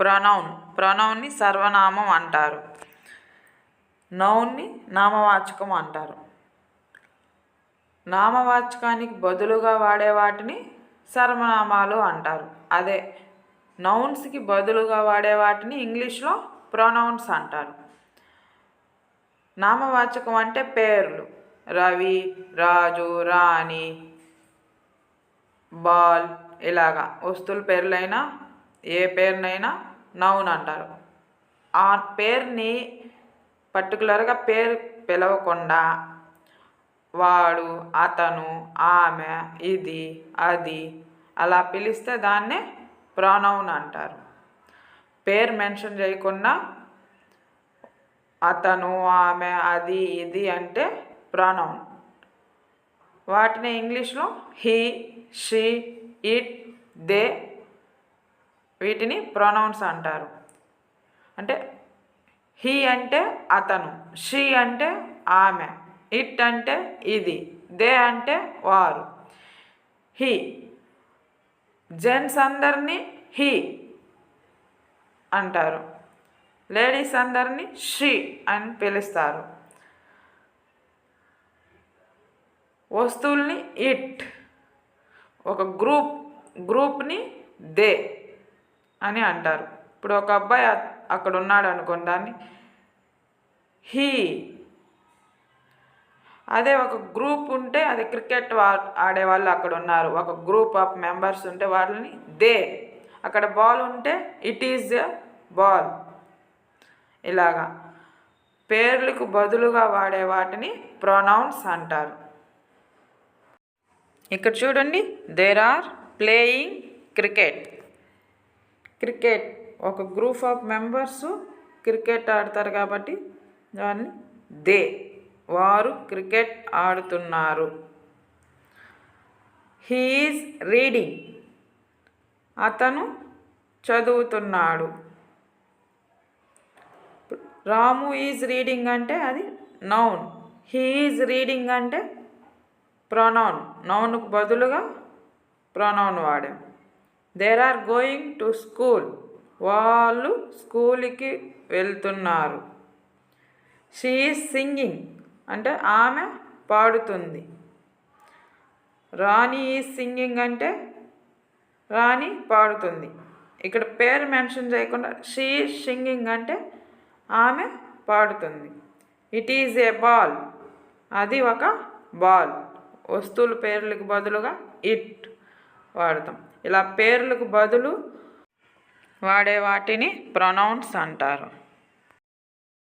Pronoun. ప్రొనౌన్ని సర్వనామం అంటారు. నౌన్ని నామవాచకం అంటారు. నామవాచకానికి బదులుగా వాడే వాటిని సర్వనామాలు అంటారు. అదే నౌన్స్కి బదులుగా వాడే వాటిని ఇంగ్లీష్లో ప్రొనౌన్స్ అంటారు. నామవాచకం అంటే పేర్లు. రవి రాజు రాణి బాల్ ఇలాగా వస్తువుల పేర్లైనా ఏ పేరునైనా నౌన్ అంటారు. ఆ పేరుని పర్టికులర్గా పేరు పిలవకుండా వాడు అతను ఆమె ఇది అది అలా పిలిస్తే దాన్నే ప్రొనౌన్ అంటారు. పేరు మెన్షన్ చేయకుండా అతను ఆమె అది ఇది అంటే ప్రొనౌన్. వాటిని ఇంగ్లీష్లో హీ షీ ఇట్ దే వీటిని ప్రొనౌన్స్ అంటారు. అంటే హీ అంటే అతను షీ అంటే ఆమె ఇట్ అంటే ఇది దే అంటే వారు. హీ జెంట్స్ అందరినీ హీ అంటారు. లేడీస్ అందరినీ షీ అని పిలుస్తారు. వస్తువుల్ని ఇట్ ఒక గ్రూప్ గ్రూప్ని దే. అని అంటారు. ఇప్పుడు ఒక అబ్బాయి అక్కడ ఉన్నాడు అనుకోండి దాన్ని. హీ. అదే ఒక గ్రూప్ ఉంటే అది క్రికెట్ వా ఆడేవాళ్ళు అక్కడ ఉన్నారు. ఒక గ్రూప్ ఆఫ్ మెంబర్స్ ఉంటే వాళ్ళని దే. అక్కడ బాల్ ఉంటే ఇట్ ఈజ్ ఎ బాల్. ఇలాగా. పేర్లకు బదులుగా వాడే వాటిని ప్రొనౌన్స్ అంటారు. ఇక్కడ చూడండి. They are playing cricket. Cricket. ఒక గ్రూప్ ఆఫ్ మెంబర్స్ క్రికెట్ ఆడతారు కాబట్టి దాన్ని దే. వారు క్రికెట్ ఆడుతున్నారు. He is reading. అతను చదువుతున్నాడు. రాము ఈజ్ రీడింగ్ అంటే అది నౌన్. హీ ఈజ్ రీడింగ్ అంటే ప్రొనౌన్. నౌన్కు బదులుగా pronoun వాడాం. They are going to school వాళ్ళు స్కూల్కి వెళ్తున్నారు. షీ ఈజ్ సింగింగ్ అంటే ఆమె పాడుతుంది. రాణి ఈజ్ సింగింగ్ అంటే రాణి పాడుతుంది. ఇక్కడ పేరు మెన్షన్ చేయకుండా షీ ఈజ్ సింగింగ్ అంటే ఆమె పాడుతుంది. ఇట్ ఈజ్ ఏ బాల్ అది ఒక బాల్ వస్తువుల పేర్లకు బదులుగా ఇట్ వాడతాం. ఇలా పేర్లకు బదులు వాడే వాటిని ప్రొనౌన్స్ అంటారు.